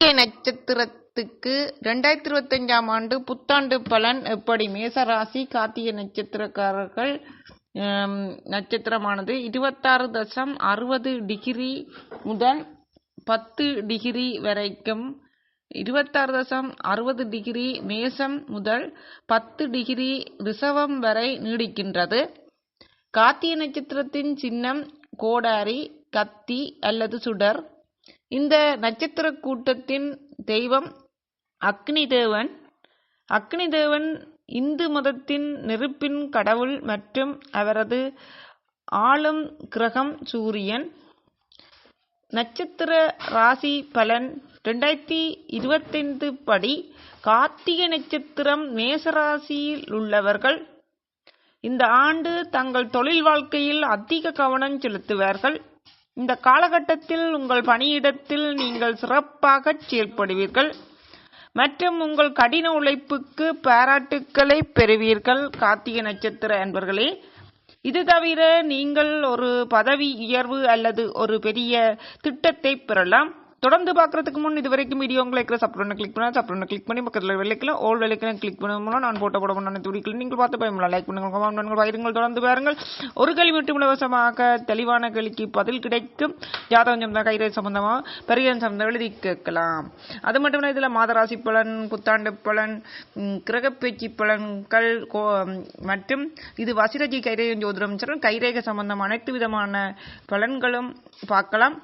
கார்த்திகை நட்சத்திரத்துக்கு ரெண்டாயிரத்தி இருபத்தஞ்சாம் ஆண்டு புத்தாண்டு பலன் எப்படி? மேசராசி கார்த்திகை நட்சத்திரக்காரர்கள் நட்சத்திரமானது இருபத்தாறு தசம் அறுபது டிகிரி முதல் பத்து டிகிரி வரைக்கும் இருபத்தாறு தசம் அறுபது டிகிரி மேசம் முதல் பத்து டிகிரி ரிசவம் வரை நீடிக்கின்றது. கார்த்திகை நட்சத்திரத்தின் சின்னம் கோடாரி கத்தி அல்லது சுடர். இந்த நட்சத்திர கூட்டத்தின் தெய்வம் அக்னி தேவன் அக்னி தேவன் இந்து மதத்தின் நெருப்பின் கடவுள் மற்றும் அவரது ஆளும் கிரகம் சூரியன். நட்சத்திர ராசி பலன் ரெண்டாயிரத்தி இருபத்தைந்து படி கார்த்திகை நட்சத்திரம் மேசராசியில் உள்ளவர்கள் இந்த ஆண்டு தங்கள் தொழில் வாழ்க்கையில் அதிக கவனம் செலுத்துவார்கள். இந்த காலகட்டத்தில் உங்கள் பணியிடத்தில் நீங்கள் சிறப்பாக செயல்படுவீர்கள். மற்றும் உங்கள் கடின உழைப்புக்கு பாராட்டுக்களை பெறுவீர்கள் கார்த்திகை நட்சத்திர அன்பர்களே. இது தவிர நீங்கள் ஒரு பதவி உயர்வு அல்லது ஒரு பெரிய திட்டத்தை பெறலாம். தொடர்ந்து பார்க்கறதுக்கு முன் இது வரைக்கும் வீடியோ உங்களுக்கு சப்ரனை கிளிக் பண்ணா சப்ரனை கிளிக் பண்ணி பக்கத்தில் வெள்ளைக்கலாம் ஓல் வெள்ளைக்கலாம் கிளிக் பண்ண மூலம் நான் போட்டோ போட பண்ண துடிக்கல நீங்கள் பார்த்து பயமில்ல லைக் பண்ணுங்கள் கமெண்ட் பண்ணுங்கள் பயிருங்கள் தொடர்ந்து பாருங்கள். ஒரு கேள்வி மட்டும் இலவசமாக தெளிவான கேள்விக்கு பதில் கிடைக்கும். ஜாதகம் சம்பந்தம் கைரேகை சம்பந்தமாக பெரியன் சம்பந்தம் எழுதி கேட்கலாம். அது மட்டும் இல்லை இதில் மாதராசி பலன் புத்தாண்டு பலன் ம், கிரகப்பேச்சு பலன்கள் கோ- மற்றும் இது வசிரஜி கைரேகம் ஜோதிடம் சொல்லும் கைரேக சம்பந்தம் அனைத்து விதமான பலன்களும் பார்க்கலாம்.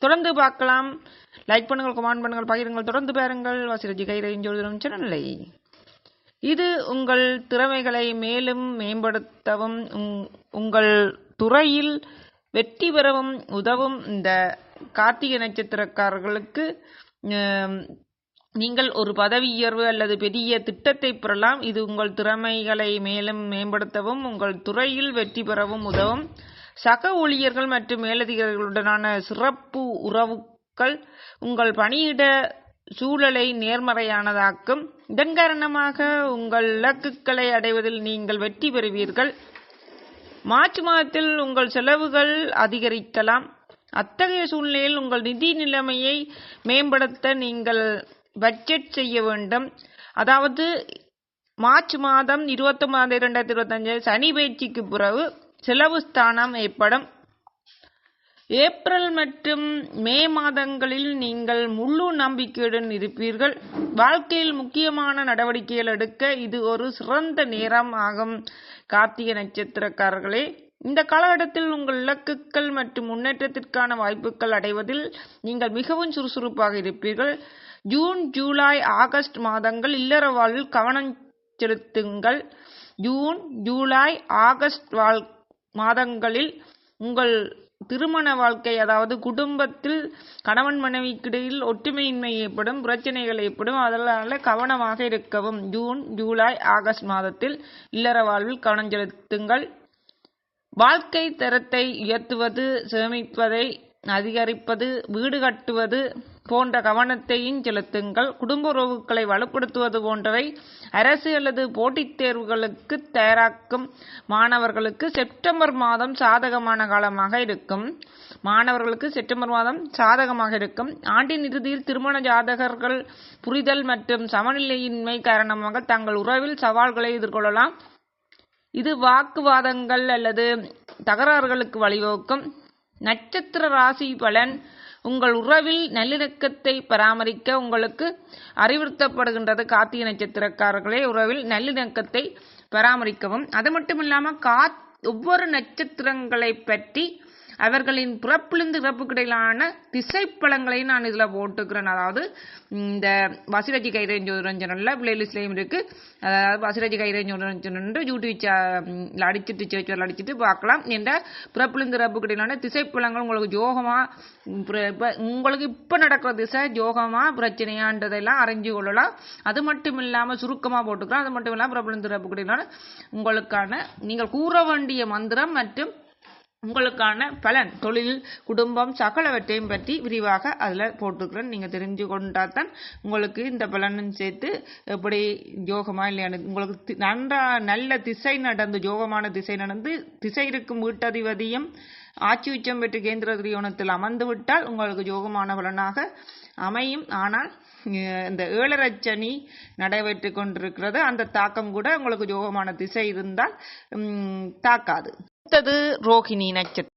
தொடர்ந்து பார்க்கலாம். லைக் பண்ணுங்கள் கமெண்ட் பண்ணுங்கள் பகிருங்கள் தொடர்ந்து பாருங்கள். வசிரஜி கைரேகம் ஜோதிடம் சேனலை. இது உங்கள் திறமைகளை மேலும் மேம்படுத்தவும் உங்- உங்கள் துறையில் வெற்றி பெறவும் உதவும். இந்த கார்த்திகை நட்சத்திரக்காரர்களுக்கு நீங்கள் ஒரு பதவி உயர்வு அல்லது பெரிய திட்டத்தை பெறலாம். இது உங்கள் திறமைகளை மேலும் மேம்படுத்தவும் உங்கள் துறையில் வெற்றி பெறவும் உதவும். சக ஊழியர்கள் மற்றும் மேலதிகாரிகளுடனான சிறப்பு உறவுகள் உங்கள் பணியிட சூழலை நேர்மறையானதாக்கும். இதன் காரணமாக உங்கள் இலக்குகளை அடைவதில் நீங்கள் வெற்றி பெறுவீர்கள். மார்ச் மாதத்தில் உங்கள் செலவுகள் அதிகரிக்கலாம். அத்தகைய சூழ்நிலையில் உங்கள் நிதி நிலைமையை மேம்படுத்த நீங்கள் பட்ஜெட் செய்ய வேண்டும். அதாவது மார்ச் மாதம் இருபத்தொன்பதாம் தேதி இரண்டாயிரத்தி இருபத்தஞ்சு சனி பயிற்சிக்கு பிறகு செலவு ஸ்தானம் ஏற்படும். ஏப்ரல் மற்றும் மே மாதங்களில் நீங்கள் முழு நம்பிக்கையுடன் இருப்பீர்கள். வாழ்க்கையில் முக்கியமான நடவடிக்கைகள் எடுக்க இது ஒரு சிறந்த நேரம் ஆகும். கார்த்திகை நட்சத்திரக்காரர்களே இந்த காலகட்டத்தில் உங்கள் இலக்குகள் மற்றும் முன்னேற்றத்திற்கான வாய்ப்புகள் அடைவதில் நீங்கள் மிகவும் சுறுசுறுப்பாக இருப்பீர்கள். ஜூன் ஜூலை ஆகஸ்ட் மாதங்கள் இல்லற வாழ்வில் கவனம் செலுத்துங்கள். ஜூன் ஜூலை ஆகஸ்ட் வாழ் மாதங்களில் உங்கள் திருமண வாழ்க்கை அதாவது குடும்பத்தில் கணவன் மனைவிக்கிடையில் ஒற்றுமையின்மை ஏற்படும் பிரச்சனைகள் ஏற்படும் அதனால கவனமாக இருக்கவும். ஜூன் ஜூலை ஆகஸ்ட் மாதத்தில் இல்லற வாழ்வில் கவனம் செலுத்துங்கள். வாழ்க்கை தரத்தை உயர்த்துவது சேமிப்பதை அதிகரிப்பது வீடு கட்டுவது போன்ற கவனத்தையும் செலுத்துங்கள். குடும்ப உறவுகளை வலுப்படுத்துவது போன்றவை அரசு அல்லது போட்டித் தேர்வுகளுக்கு தயாராக்கும். மாணவர்களுக்கு செப்டம்பர் மாதம் சாதகமான காலமாக இருக்கும். மாணவர்களுக்கு செப்டம்பர் மாதம் சாதகமாக இருக்கும். ஆண்டின் இறுதியில் திருமண ஜாதகர்கள் புரிதல் மற்றும் சமநிலையின்மை காரணமாக தங்கள் உறவில் சவால்களை எதிர்கொள்ளலாம். இது வாக்குவாதங்கள் அல்லது தகராறுகளுக்கு வழிவகுக்கும். நட்சத்திர ராசி பலன் உங்கள் உறவில் நல்லிணக்கத்தை பராமரிக்க உங்களுக்கு அறிவுறுத்தப்படுகின்றது கார்த்திகை நட்சத்திரக்காரர்களே. உறவில் நல்லிணக்கத்தை பராமரிக்கவும். அது மட்டும் இல்லாமல் கா ஒவ்வொரு நட்சத்திரங்களை பற்றி அவர்களின் பிறப்பிலிருந்து இறப்புக்கிடையிலான திசைப்பழங்களையும் நான் இதில் போட்டுக்கிறேன். அதாவது இந்த வசிரஜி கைரஞ்சோரஞ்சனில் பிளேலிஸ்ட்லேயும் இருக்குது அதாவது வசிரஜி கைரஞ்சோரஞ்சனன்று யூடியூப் அடிச்சுட்டு சேர்ச்சியில் அடிச்சுட்டு பார்க்கலாம். என்ற பிறப்பிலிருந்து இறப்புக்கிடையிலான திசைப்பழங்கள் உங்களுக்கு யோகமாக உங்களுக்கு இப்போ நடக்கிற திசை ஜோகமாக பிரச்சனையான்றதெல்லாம் அறிஞ்சு கொள்ளலாம். அது மட்டும் இல்லாமல் சுருக்கமாக போட்டுக்கலாம். அது மட்டும் இல்லாமல் பிரபலம் இறப்புக்கிடையிலான உங்களுக்கான நீங்கள் கூற வேண்டிய மந்திரம் மற்றும் உங்களுக்கான பலன் தொழில் குடும்பம் சகலவற்றையும் பற்றி விரிவாக அதில் போட்டுக்கிறேன். நீங்கள் தெரிஞ்சு கொண்டாதான் உங்களுக்கு இந்த பலனும் சேர்த்து எப்படி யோகமா இல்லையானு உங்களுக்கு நன்றா நல்ல திசை நடந்து யோகமான திசை நடந்து திசை இருக்கும் வீட்டதிபதியும் ஆட்சி உச்சம் பெற்று கேந்திர திரியோணத்தில் அமர்ந்து விட்டால் உங்களுக்கு யோகமான பலனாக அமையும். ஆனால் இந்த ஏழரச்சனி நடைபெற்று கொண்டிருக்கிறது. அந்த தாக்கம் கூட உங்களுக்கு யோகமான திசை இருந்தால் தாக்காது. அடுத்தது ரோகிணி நட்சத்திரம்